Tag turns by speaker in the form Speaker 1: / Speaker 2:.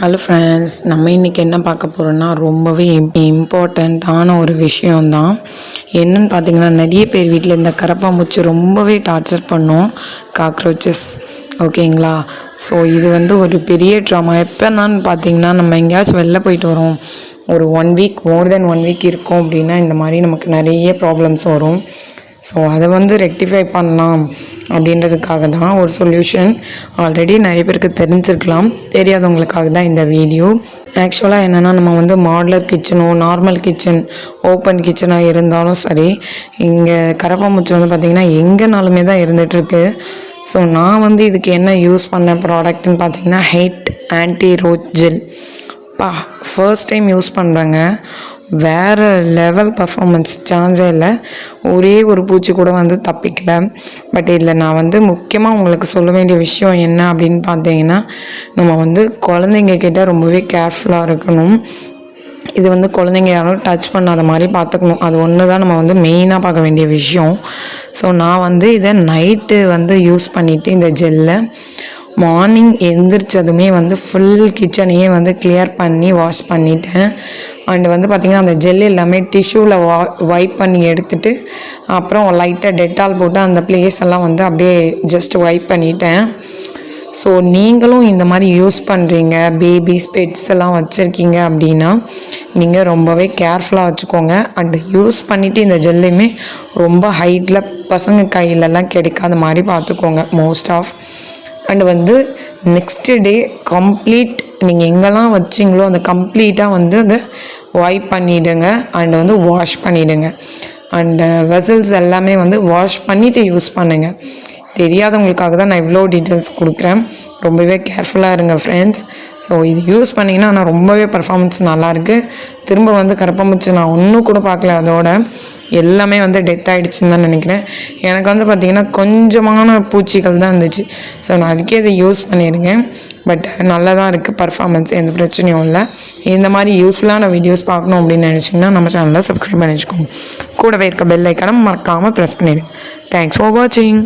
Speaker 1: Hello friends நம்ம இன்றைக்கி என்ன பார்க்க போகிறோம்னா ரொம்பவே இம்பார்ட்டண்ட்டான ஒரு விஷயம்தான். என்னன்னு பார்த்தீங்கன்னா நிறைய பேர் வீட்டில் இந்த கரப்பாம்பூச்சி ரொம்பவே டார்ச்சர் பண்ணும் காக்ரோச்சஸ் ஓகேங்களா ஸோ இது வந்து ஒரு பெரிய ட்ராமா எப்போனான்னு பார்த்தீங்கன்னா நம்ம எங்கேயாச்சும் வெளில போயிட்டு வரோம். ஒரு one week more then one week இருக்கும் அப்படின்னா இந்த மாதிரி நமக்கு நிறைய ப்ராப்ளம்ஸ் வரும். ஸோ அதை வந்து ரெக்டிஃபை பண்ணலாம் அப்படின்றதுக்காக தான் ஒரு சொல்யூஷன் ஆல்ரெடி நிறைய பேருக்கு தெரிஞ்சிருக்கலாம். தெரியாதவங்களுக்காக தான் இந்த வீடியோ ஆக்சுவலாக என்னென்னா நம்ம வந்து மாடலர் கிச்சனோ நார்மல் கிச்சன் ஓப்பன் கிச்சனாக இருந்தாலும் சரி இங்கே கரப்பாம்பூச்சி வந்து பார்த்திங்கன்னா எங்கேனாலுமே தான் இருந்துகிட்ருக்கு ஸோ நான் வந்து இதுக்கு என்ன யூஸ் பண்ண ப்ராடக்ட்னு பார்த்திங்கன்னா ஹைட் ஆன்டி ரோட் ஜெல் பா ஃபர்ஸ்ட் டைம் யூஸ் பண்ணுறேங்க வேறு லெவல் பர்ஃபாமன்ஸ் சான்ஸே இல்லை. ஒரே ஒரு பூச்சி கூட வந்து தப்பிக்கல. பட் இதில் நான் வந்து முக்கியமாக உங்களுக்கு சொல்ல வேண்டிய விஷயம் என்ன அப்படின்னு பார்த்தீங்கன்னா நம்ம வந்து குழந்தைங்க கிட்ட ரொம்பவே கேர்ஃபுல்லாக இருக்கணும். இது வந்து குழந்தைங்க யாரும் டச் பண்ணாத மாதிரி பார்த்துக்கணும். அது ஒன்று தான் நம்ம வந்து மெயினாக பார்க்க வேண்டிய விஷயம். ஸோ நான் வந்து இதை நைட்டு வந்து யூஸ் பண்ணிவிட்டு இந்த ஜெல்லை மார்னிங் எந்திரிச்சதுமே வந்து ஃபுல் கிச்சனையே வந்து கிளியர் பண்ணி வாஷ் பண்ணிட்டேன். அண்ட் வந்து பார்த்திங்கன்னா அந்த ஜெல் எல்லாமே டிஷ்யூவில் வா வைப் பண்ணி எடுத்துட்டு அப்புறம் லைட்டாக டெட்டால் போட்டு அந்த பிளேஸ் எல்லாம் வந்து அப்படியே ஜஸ்ட் வைப் பண்ணிட்டேன். ஸோ நீங்களும் இந்த மாதிரி யூஸ் பண்ணுறீங்க பேபிஸ் பெட்ஸ் எல்லாம் வச்சுருக்கீங்க அப்படின்னா நீங்கள் ரொம்பவே கேர்ஃபுல்லாக வச்சுக்கோங்க. அண்ட் யூஸ் பண்ணிவிட்டு இந்த ஜெல்லையுமே ரொம்ப ஹைட்டில் பசங்க கையிலலாம் கிடைக்காத மாதிரி பார்த்துக்கோங்க. மோஸ்ட் ஆஃப் அண்ட் வந்து நெக்ஸ்ட் டே கம்ப்ளீட் நீங்கள் எங்கெல்லாம் வச்சிங்களோ அந்த கம்ப்ளீட்டாக வந்து அதை வைப் பண்ணிவிடுங்க அண்ட் வந்து வாஷ் பண்ணிவிடுங்க அண்டு வெசல்ஸ் எல்லாமே வந்து வாஷ் பண்ணிவிட்டு யூஸ் பண்ணுங்கள் தெரியாதவங்களுக்காக தான் நான் இவ்வளோ டீட்டெயில்ஸ் கொடுக்குறேன். ரொம்பவே கேர்ஃபுல்லாக இருங்க ஃப்ரெண்ட்ஸ் ஸோ இது யூஸ் பண்ணிங்கன்னா ஆனால் ரொம்பவே பர்ஃபார்மன்ஸ் நல்லாயிருக்கு திரும்ப வந்து கரப்பாம்பூச்சி நான் ஒன்றும் கூட பார்க்கல அதோட. எல்லாமே வந்து டெத் ஆகிடுச்சுன்னு தான் நினைக்கிறேன். எனக்கு வந்து பார்த்திங்கன்னா கொஞ்சமான பூச்சிகள் தான் இருந்துச்சு. ஸோ நான் அதுக்கே இதை யூஸ் பண்ணியிருக்கேன் பட் நல்லா தான் இருக்குது பர்ஃபார்மன்ஸ் எந்த பிரச்சனையும் இல்லை. இந்த மாதிரி யூஸ்ஃபுல்லான வீடியோஸ் பார்க்கணும் அப்படின்னு நினச்சிங்கன்னா நம்ம சேனலில் சப்ஸ்கிரைப் பண்ணி வச்சுக்கோங்க. கூடவே இருக்க பெல் ஐக்கான மறக்காமல் ப்ரெஸ் பண்ணிவிடுங்க தேங்க்ஸ் ஃபார் வாட்சிங்